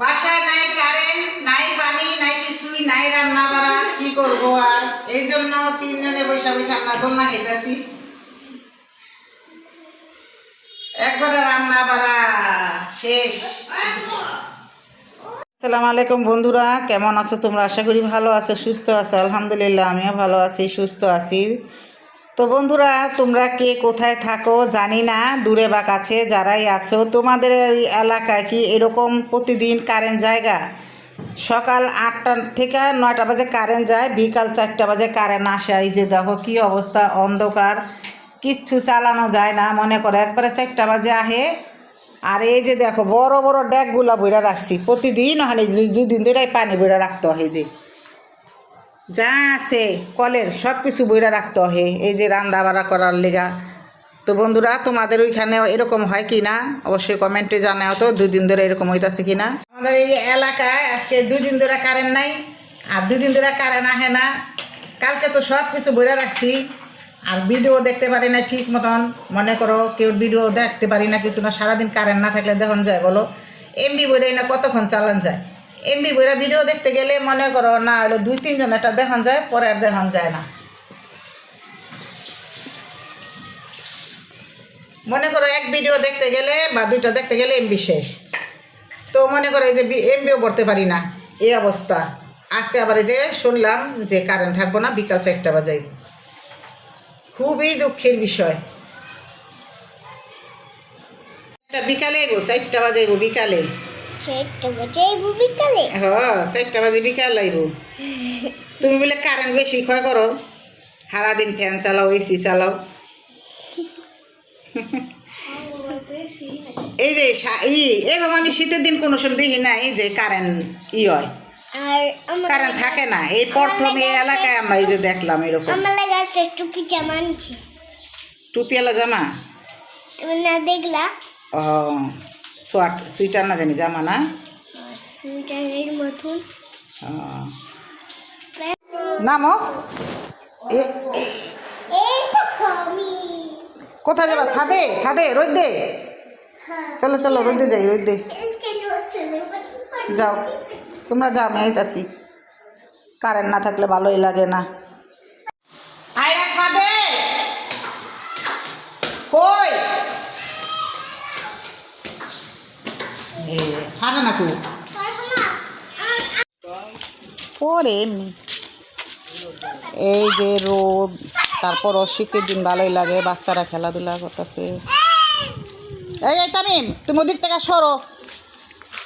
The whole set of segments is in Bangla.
বাসায় নাই কারেন্ট নাই পানি নাই কিছুই, নাই রান্না বাড়া কি করব আর? এই জন্য তিনজনে দোলনা খেতেছি একবারে রান্না বাড়া শেষ। আসসালামু আলাইকুম বন্ধুরা, কেমন আছো তোমরা? আশা করি ভালো আছো, সুস্থ আছো। আলহামদুলিল্লাহ, আমিও ভালো আছি, সুস্থ আছি। তো বন্ধুরা, তোমরা কে কোথায় থাকো জানি না। দূরে বা কাছে যারাই আছো, তোমাদের এই এলাকায় কি এরকম প্রতিদিন কারেন্ট জায়গা? সকাল আটটা থেকে নয়টা বাজে কারেন্ট যায়, বিকাল চারটা বাজে কারেন্ট আসে। এই যে দেখো কি অবস্থা, অন্ধকার, কিচ্ছু চালানো যায় না, মনে করো একবারে চারটা বাজে আহে। আর এই যে দেখো, বড় বড় ড্যাগগুলা বইরা রাখছি। প্রতিদিন দু- দুদিন ধরে পানি বইরা রাখতে হয় যে। যা আছে, কলের সব কিছু বইরা রাখতে হয়। এই যে রান্না বাড়া করার লেগা। তো বন্ধুরা, তোমাদের ওইখানে এরকম হয় কি না? অবশ্যই কমেন্টে জানাও তো, দুদিন ধরে এরকম হইতাছে কি না? আমাদের এই এলাকায় আজকে দুদিন ধরে কারেন্ট নাই, আর দুদিন ধরে কারেন্ট আহে না। কালকে তো সব কিছু বইরা রাখছি, আর ভিডিও দেখতে পারি না ঠিক মতন। মনে করো কেউ ভিডিও দেখতে পারি না কিছু না, সারাদিন কারেন্ট না থাকলে দেখুন যায় বলো। এমবি বইরে না কতক্ষণ চালান যায়। এমবি বইরা ভিডিও দেখতে গেলে মনে করো না, হলো দুই, তিনজন একটা দেখান যায়, পরে আর দেখান যায় না। মনে করো এক ভিডিও দেখতে গেলে বা দুইটা দেখতে গেলে এমবি শেষ। তো মনে করো এই যে এমবিও পড়তে পারি না, এই অবস্থা। আজকে আবার যে শুনলাম যে কারেন্ট থাকব না, বিকাল চারটা বাজাই খুবই দুঃখের বিষয়। বিকালে এগো, চারটা বাজাইব বিকালে। চারটা বাজে বিকালে। হ্যাঁ চারটা বাজে বিকাল আইব। তুমি বলে কারেন্ট বেশি ক্ষয় করো। সারাদিন ফ্যান চালাও এসি চালাও। এই যে ই এরকম আমি শীতের দিন কোনো সময় দেখি নাই যে কারেন্ট ই হয়। কারেন্ট থাকে না। এই প্রথম এই এলাকায় আমরা এই যে দেখলাম এরকম। আমার লাগে একটা টুপি জামা আনছে। টুপিয়ালা জামা? তুমি না দেখলা? ও। সোয়াট সুইটার না জানি জামা না সুইটারের মতন নামো কোথায় যাবা? ছাদে ছাদে রোদ দে হ্যাঁ। চলো চলো রোদে যাই রোদে চলো যাও। তোমরা যাও আমি আইতাছি। কারেন্ট না থাকলে ভালোই লাগে না। পরে এই যে রোদ, তারপর শীতের দিন ভালোই লাগে, বাচ্চারা খেলাধুলা করতেছে। এই এই, তামিম, তুমি ওদিক থেকে সরো।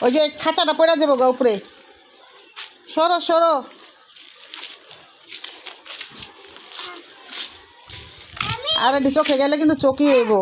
ওই যে খাঁচাটা পড়ে যাব গা উপরে। সরো সরো। আর চোখে গেলে কিন্তু চোখই হইব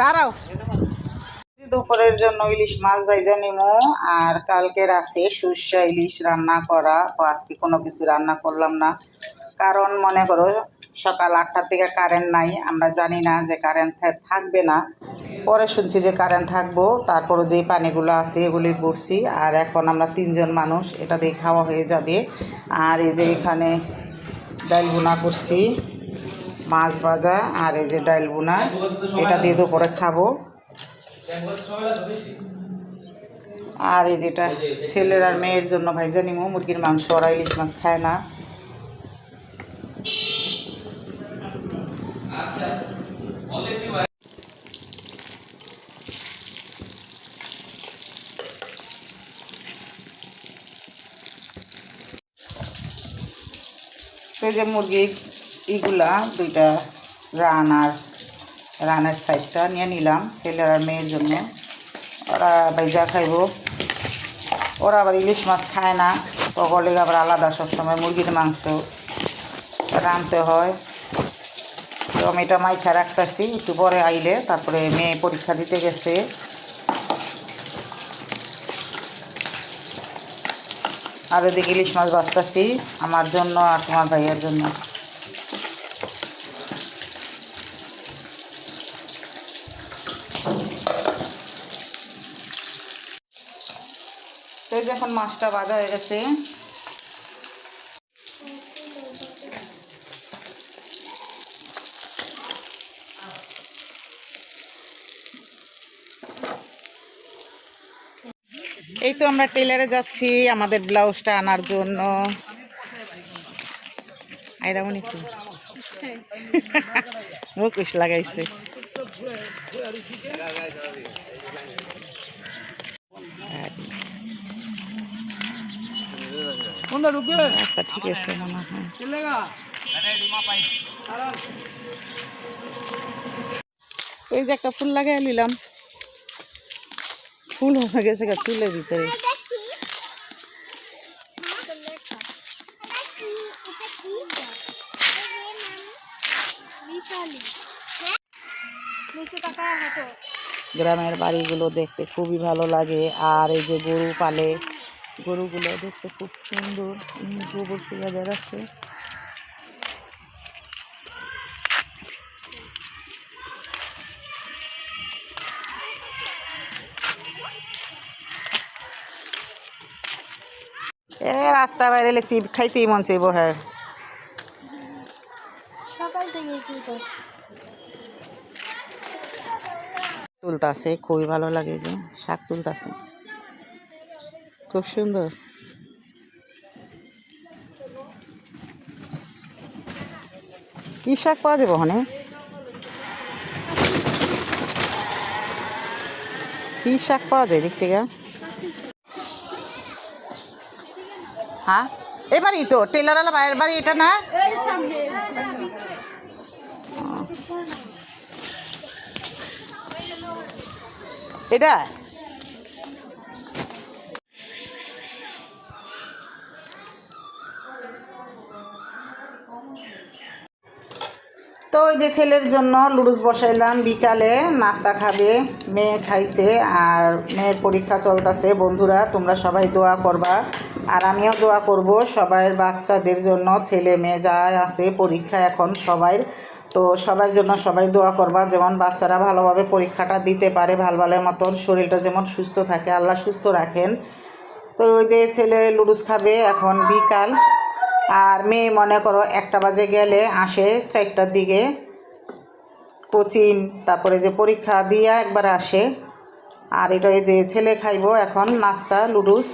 দাঁড়াও। দুপুরের জন্য ইলিশ মাছ ভাইজা নিমো, আর কালকের আছে সর্ষা ইলিশ রান্না করা। তো আজকে কোনো কিছু রান্না করলাম না। কারণ মনে করো, সকাল আটটার থেকে কারেন্ট নাই। আমরা জানি না যে কারেন্ট থাকবে না। পরে শুনছি যে কারেন্ট থাকব। তারপরও যে পানিগুলো আছে এগুলি ভরছি। আর এখন আমরা তিনজন মানুষ, এটা দিয়ে খাওয়া হয়ে যাবে। আর এই যে এখানে ডাল বোনা করছি। মাছ ভাজা আর এই যে ডাইল বোনা এটা দিয়ে দুপুরে খাব। আর এই যেটা ছেলের আর মেয়ের জন্য ভাইজা নিমো, মুরগির মাংস, ওরা ইলিশ মাছ খায় না। এই যে মুরগির ইগুলা দুইটা রান আর রানের সাইডটা নিয়ে নিলাম ছেলের আর মেয়ের জন্য। ওরা ভাইজা খাইব। ওরা আবার ইলিশ মাছ খায় না। তখন আবার আলাদা সবসময় মুরগির মাংস। রাঁধতে হয়। তো আমি এটা মাইখা রাখতেছি, একটু পরে আইলে তারপরে মেয়ে পরীক্ষা দিতে গেছে। আর ওদিকে ইলিশ মাছ বাঁচতেছি আমার জন্য আর তোমার ভাইয়ের জন্য। এই যে এখন মাছটা ভাজা হয়ে গেছে। এই তো আমরা টেলারে যাচ্ছি আমাদের ব্লাউজটা আনার জন্য। আইরামন একটু লাগাইছে। রাস্তা ঠিক আছে মনে হয় এই যে একটা ফুল লাগাই নিলাম ফুল হয়ে গেছে চুলের ভিতরে গ্রামের বাড়িগুলো দেখতে খুবই ভালো লাগে। আর এই যে গরু পালে, গরুগুলো দেখতে খুব সুন্দর। গোবর শুয়ে বেড়াচ্ছে এ, রাস্তা বাইরে এলে চিপ খাইতেই মন চাইব হ্যাঁ সকাল থেকে কি করছ তুলতাছে, খুবই ভালো লাগে যে শাক তুলতাছে। খুব সুন্দর। কি শাক পাওয়া যাবে ওখানে? কি শাক পাওয়া যায় দিক থেকে? হ্যাঁ? এবারই তো টেলারওয়ালা বাইরের বাড়ি এটা না? এটা? তো ওই যে ছেলের জন্য লুডুস বসাইলাম, বিকালে নাস্তা খাবে, মেয়ে খাইছে আর মেয়ের পরীক্ষা চলতেছে। বন্ধুরা, তোমরা সবাই দোয়া করবা। আর আমিও দোয়া করব, সবাইয়ের বাচ্চাদের জন্য, ছেলে মেয়ে যা আছে, পরীক্ষা এখন সবাই তো সবার জন্য সবাই দোয়া করবা, যেমন বাচ্চারা ভালোভাবে পরীক্ষাটা দিতে পারে ভালো ভালো মতন, শরীরটা যেমন সুস্থ থাকে, আল্লাহ সুস্থ রাখেন। তো ওই যে ছেলে লুডুস খাবে এখন বিকাল, আর মেয়ে মনে করো একটা বাজে গেলে আসে চারটার দিকে, কোচিং, তারপরে যে পরীক্ষা দিয়া একবার আসে। আর এটা এই যে ছেলে খাইবো এখন নাস্তা, লুডুস।